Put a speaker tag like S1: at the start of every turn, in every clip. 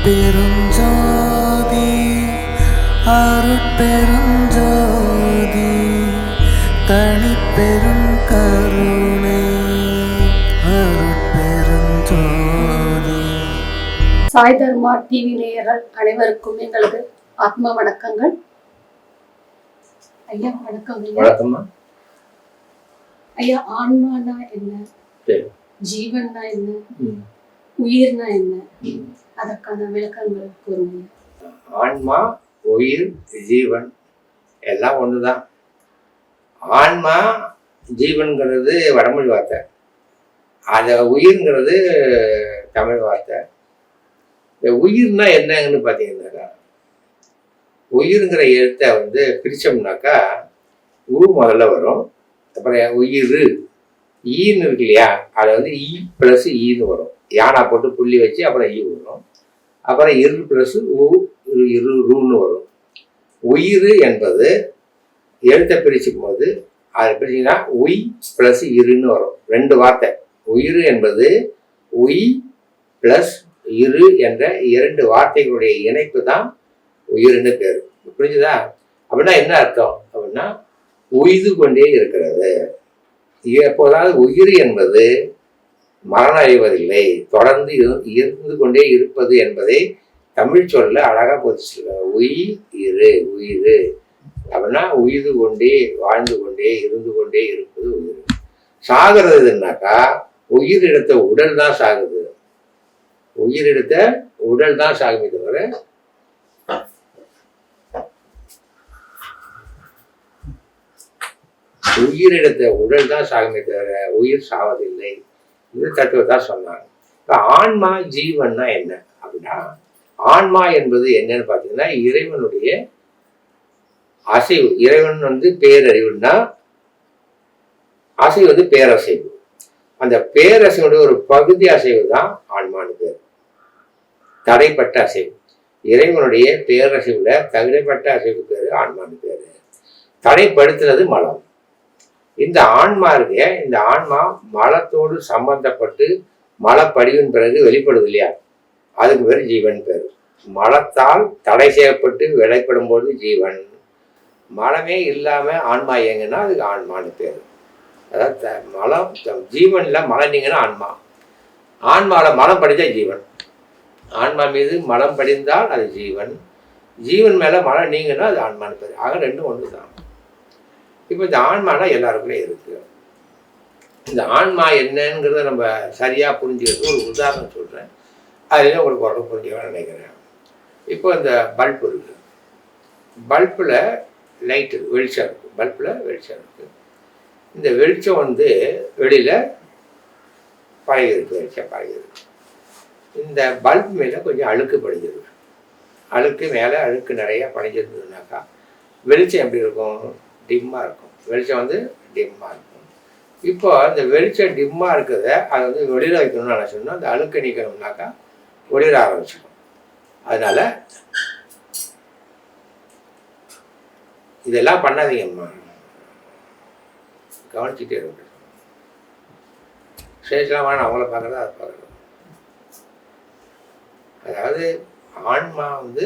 S1: அருட்பெருஞ்சோதி அருட்பெருஞ்சோதி தனிப்பெரும் கருணை அருட்பெருஞ்சோதி.
S2: சாய் தர்மா டிவி நேயர்கள் அனைவருக்கும் எங்களது ஆத்ம வணக்கங்கள். ஐயா வணக்கம் ஐயா. ஐயா ஆன்மானா என்ன. ஜீவன்னா என்ன. உயிர்னா என்ன? அதற்கான விளக்கங்களை கூறுவோம்
S3: ஆன்மா உயிர் ஜீவன் எல்லாம் ஒண்ணுதான். ஆன்மா ஜீவன்கிறது வடமொழி வார்த்தை. அத உயிர்ங்கிறது தமிழ் வார்த்தை. இந்த உயிர்னா என்னங்கன்னு பார்த்தீங்கன்னாக்கா உயிர்ங்கிற எழுத்தை வந்து பிரித்தோம்னாக்கா உ முதல்ல வரும். அப்புறம் உயிர் ஈன்னு இருக்கு இல்லையா? அது வந்து இ ப்ளஸ் ஈன்னு வரும். யானா போட்டு புள்ளி வச்சு அப்புறம் ஈ வரும். அப்புறம் இரு ப்ளஸ் உ இரு இரு ரூன்னு வரும். உயிர் என்பது எழுத்தை பிரிச்சுக்கும் போது அது பிரிச்சிங்கன்னா உய் ப்ளஸ் இருன்னு வரும். ரெண்டு வார்த்தை. உயிர் என்பது உய் ப்ளஸ் இரு என்ற இரண்டு வார்த்தைகளுடைய இணைப்பு தான் உயிர்னு பேர். புரிஞ்சுதா? அப்படின்னா என்ன அர்த்தம்? அப்படின்னா உய்து கொண்டே இருக்கிறது. எப்போதாவது உயிர் என்பது மரணம் அடைவதில்லை தொடர்ந்து இருந்து கொண்டே இருப்பது என்பதை தமிழ் சொல்ல அழகாக போதிச்சிருக்காங்க. உய் இரு உயிர். அப்படின்னா உயிர்ந்து கொண்டே வாழ்ந்து கொண்டே இருந்து கொண்டே இருப்பது உயிர். சாகிறதுனாக்கா உயிர் எடுத்த உடல் தான் சாகுது. உயிர் எடுத்த உடல் தான் சாகுமே தவிர உயிர் எடுத்த உடல் தான் சாகுமே தவிர உயிர் சாவதில்லை. இது தத்துவத்தான் சொன்னாங்க. இப்போ ஆன்மா ஜீவன்னா என்ன? அப்படின்னா ஆன்மா என்பது என்னன்னு பார்த்தீங்கன்னா இறைவனுடைய அசைவு. இறைவன் வந்து பேரறிவுன்னா அசைவு வந்து பேரசைவு. அந்த பேரசைவுடைய ஒரு பகுதி அசைவு தான் ஆன்மான்னு பேர். தடைப்பட்ட அசைவு. இறைவனுடைய பேரசைவுல தடைப்பட்ட அசைவு பேர் ஆன்மான்னு பேரு. தடைப்படுத்துறது மலம். இந்த ஆன்மா இருக்க. இந்த ஆன்மா மலத்தோடு சம்பந்தப்பட்டு மலப்படிவின் பிறகு வெளிப்படுது இல்லையா? அதுக்கு பேர் ஜீவன் பேர். மலத்தால் தடை செய்யப்பட்டு வெளிப்படும் போது ஜீவன். மலமே இல்லாமல் ஆன்மா இயங்குன்னா அதுக்கு ஆன்மான்னு பேர். அதாவது மலம் ஜீவனில் ஜீவன்ல மலம் நீங்கன்னா ஆன்மா. ஆன்மாவில் மலம் படித்தா ஜீவன். ஆன்மா மீது மலம் படிந்தால் அது ஜீவன். ஜீவன் மேலே மலம் நீங்கன்னா அது ஆன்மான்னு பேர். ஆக ரெண்டும் ஒன்று தான் இப்போ இந்த ஆன்மானா எல்லாருக்குள்ளே இருக்கு. இந்த ஆன்மா என்னங்கிறத நம்ம சரியாக புரிஞ்சுக்கிறது ஒரு உதாரணம் சொல்கிறேன் அதுலேயும் உங்களுக்கு உடம்பு புரிஞ்சுக்கணும்னு நினைக்கிறேன். இப்போ இந்த பல்ப் இருக்கு. பல்பில் லைட் வெளிச்சம் இருக்கு. பல்பில் வெளிச்சம் இருக்கு. இந்த வெளிச்சம் வந்து வெளியில் பழகி இருக்கு. வெளிச்சம் பழகி இருக்கு. இந்த பல்ப் மேலே கொஞ்சம் அழுக்கு படிஞ்சிருக்கு. அழுக்கு மேலே அழுக்கு நிறையா படிஞ்சிருந்ததுனாக்கா வெளிச்சம் எப்படி இருக்கும்? டிம்மாக இருக்கும். வெளிச்சம் வந்து டிம்மாக இருக்கும். இப்போ இந்த வெளிச்சம் டிம்மாக இருக்கிறத அதை வந்து வெளியில் வைக்கணும்னு நினச்சோம்னா அந்த அழுக்க நீக்கணும்னாக்கா ஒளிர ஆரம்பிச்சிடும். அதனால இதெல்லாம் பண்ணாதீங்கம்மா கவனிச்சுட்டே இருக்கு சேஷலாம் வேணும் அவங்கள பார்க்குறதா அதை பார்க்குறது. அதாவது ஆன்மா வந்து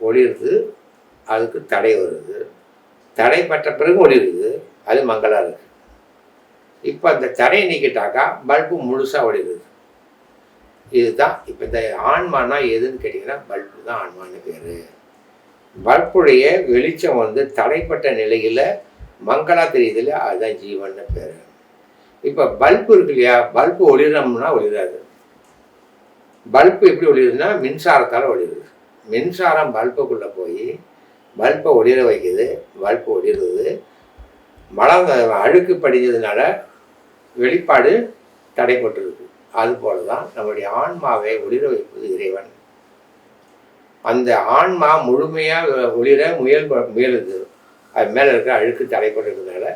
S3: ஒளிருது அதுக்கு தடை வருது. தடைப்பட்ட பிறகு ஒளிருது. அது மங்களாக இருக்கு. இப்போ அந்த தடையை நீக்கிட்டாக்கா பல்பு முழுசாக ஒளிருது. இதுதான் இப்போ இந்த ஆன்மானா எதுன்னு கேட்டிங்கன்னா பல்பு தான் ஆன்மான்னு பேர். பல்புடைய வெளிச்சம் வந்து தடைப்பட்ட நிலையில் மங்களாக தெரியுது இல்லையா அதுதான் ஜீவன்னு பேர். இப்போ பல்பு இருக்கு இல்லையா பல்பு ஒளிரம்னா ஒளிராது. பல்பு எப்படி ஒளிருதுன்னா மின்சாரத்தால் ஒளிருது. மின்சாரம் பல்புக்குள்ளே போய் பல்பை ஒளிர வைக்குது பல்பு ஒளிருது மலம் அழுக்கு படிஞ்சதுனால வெளிப்பாடு தடைப்பட்டிருக்கு அதுபோல தான் நம்முடைய ஆன்மாவை ஒளிர வைப்பது இறைவன். அந்த ஆன்மா முழுமையாக ஒளிர முயல் முயலுது. அது மேலே இருக்கிற அழுக்கு தடைப்பட்டிருக்கிறதுனால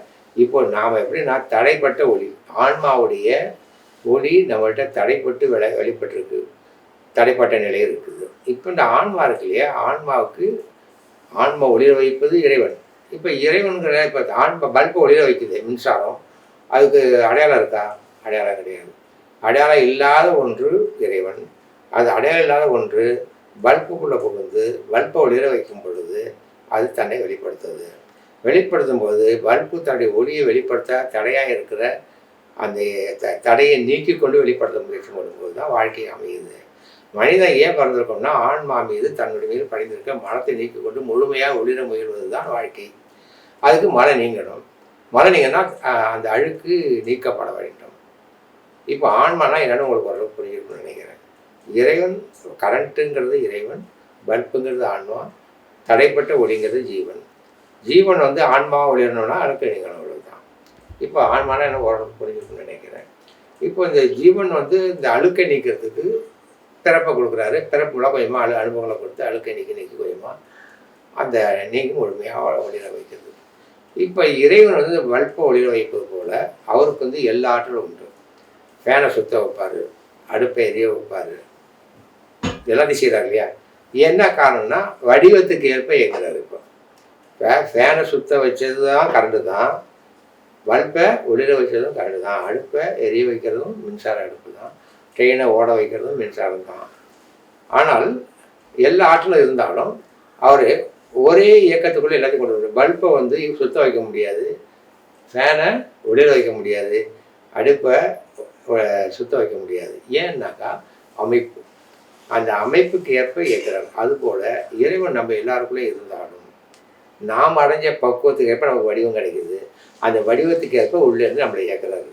S3: இப்போ நாம் எப்படின்னா தடைப்பட்ட ஒளி. ஆன்மாவுடைய ஒளி நம்மள்கிட்ட தடைப்பட்டு வெளி வெளிப்பட்டிருக்கு. தடைப்பட்ட நிலை இருக்குது. இப்போ இந்த ஆன்மா இருக்கு இல்லையா? ஆன்மாவுக்கு ஆன்ம ஒளிர வைப்பது இறைவன். இப்போ இறைவன்கிற இப்போ ஆன்ம பல்பை ஒளிர வைக்குது மின்சாரம். அதுக்கு அடையாளம் இருக்கா? அடையாளம் கிடையாது. அடையாளம் இல்லாத ஒன்று இறைவன். அது அடையாளம் இல்லாத ஒன்று பல்புக்குள்ளே புகுந்து பல்பை ஒளிர வைக்கும் பொழுது அது தன்னை வெளிப்படுத்துது. வெளிப்படுத்தும் போது பல்பு தன்னுடைய ஒளியை வெளிப்படுத்த தடையாக இருக்கிற அந்த த- தடையை நீக்கி கொண்டு வெளிப்படுத்த முயற்சி பண்ணும்போது தான் வாழ்க்கை அமையுது. மனிதன் ஏன் பிறந்திருக்கோம்னா ஆன்மா மீது தன்னுடைய மீது பணிந்திருக்க மனத்தை நீக்கி கொண்டு முழுமையாக ஒளிர முயல்வது தான் வாழ்க்கை. அதுக்கு மழை நீங்கணும். மழை நீங்கன்னா அந்த அழுக்கு நீக்கப்பட வேண்டும். இப்போ ஆன்மானா என்னென்னு உங்களுக்கு ஓரளவு புரிஞ்சிருக்கும்னு நினைக்கிறேன். இறைவன் கரண்ட்டுங்கிறது இறைவன் பல்புங்கிறது ஆன்மா தடைப்பட்ட ஒளிங்கிறது ஜீவன். ஜீவன் வந்து ஆன்மா ஒளிரணும்னா அழுக்கு நீங்கணும் அவ்வளவுதான். இப்போ ஆன்மானா என்ன ஓரளவுக்கு புரிஞ்சுக்கணும்னு நினைக்கிறேன். இப்போ இந்த ஜீவன் வந்து இந்த அழுக்கை நீக்கிறதுக்கு பிறப்பை கொடுக்குறாரு. பிறப்புலாம் கொஞ்சமாக அழு அனுபவங்களை கொடுத்து அழுக்கை நீக்கி நீக்கி கொஞ்சமாக அந்த நீக்கி முழுமையாக ஒளிர வைக்கிறது. இப்போ இறைவன் வந்து வல்ப ஒளிர வைப்பது போல் அவருக்கு வந்து எல்லா ஆற்றலும் உண்டு. ஃபேனை சுத்த வைப்பார் அடுப்பை எரிய வைப்பார். இதெல்லாம் செய்கிறார் இல்லையா? என்ன காரணம்னா வடிவத்துக்கு ஏற்ப இயங்குறாரு இப்போ. ஃபேனை சுத்த வச்சது தான் கரண்டு தான். பல்பை ஒளிர வச்சதும் கரண்டு தான். அடுப்பை எரிய வைக்கிறதும் மின்சார அடுப்பு தான். ட்ரெயினை ஓட வைக்கிறதும் மின்சாரம் தான். ஆனால் எல்லா ஆற்றலும் இருந்தாலும் அவர் ஒரே இயக்கத்துக்குள்ளே எல்லாத்தையும் கொண்டு வருவார். பல்பை வந்து சுத்த வைக்க முடியாது ஃபேனை ஒளிர வைக்க முடியாது அடுப்பை சுத்த வைக்க முடியாது. ஏன்னாக்கா அமைப்பு. அந்த அமைப்புக்கு ஏற்ப இயக்கிறார் அதுபோல் இறைவன் நம்ம எல்லாருக்குள்ளே இருந்தாலும் நாம் அடைஞ்ச பக்குவத்துக்கு ஏற்ப நமக்கு வடிவம் கிடைக்குது. அந்த வடிவத்துக்கு ஏற்ப உள்ளேருந்து நம்மளை இயக்கிறாரு.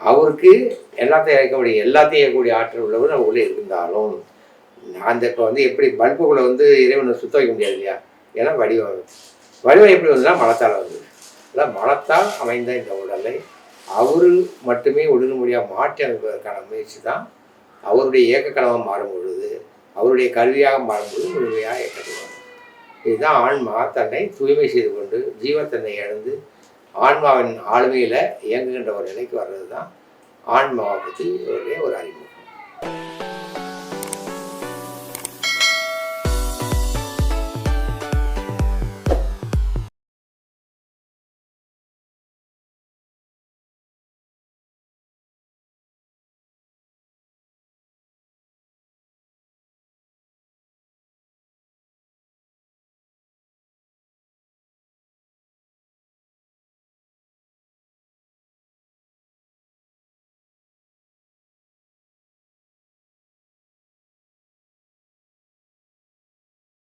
S3: அவருக்கு எல்லாத்தையும் இறக்கக்கூடிய எல்லாத்தையும் இயக்கக்கூடிய ஆற்றல் உள்ளவர் நம்ம உள்ளே இருந்தாலும் அந்த இப்போ வந்து எப்படி பல்புக்குள்ளே வந்து இறைவனை சுத்த வைக்க முடியாது இல்லையா? ஏன்னா வடிவம். வடிவம் எப்படி வந்ததுன்னா மனத்தால் வந்தது. அதான் மனத்தால் அமைந்த இந்த உடலை அவர் மட்டுமே ஒழுங்கு முடியாத மாற்றி அமைப்பதற்கான முயற்சி தான் அவருடைய இயக்க களமாக மாறும் பொழுது அவருடைய கருவியாக மாறும்பொழுது முழுமையாக இயக்கப்படுவார் இதுதான் ஆன்மா தன்னை தூய்மை செய்து கொண்டு ஜீவத்தன்னை இழந்து ஆன்மாவின் ஆளுமையில் இயங்குகின்ற ஒரு நிலைக்கு வர்றது தான் ஆன்மாவை பற்றி ஒரு ஒரு அறிமுகம்.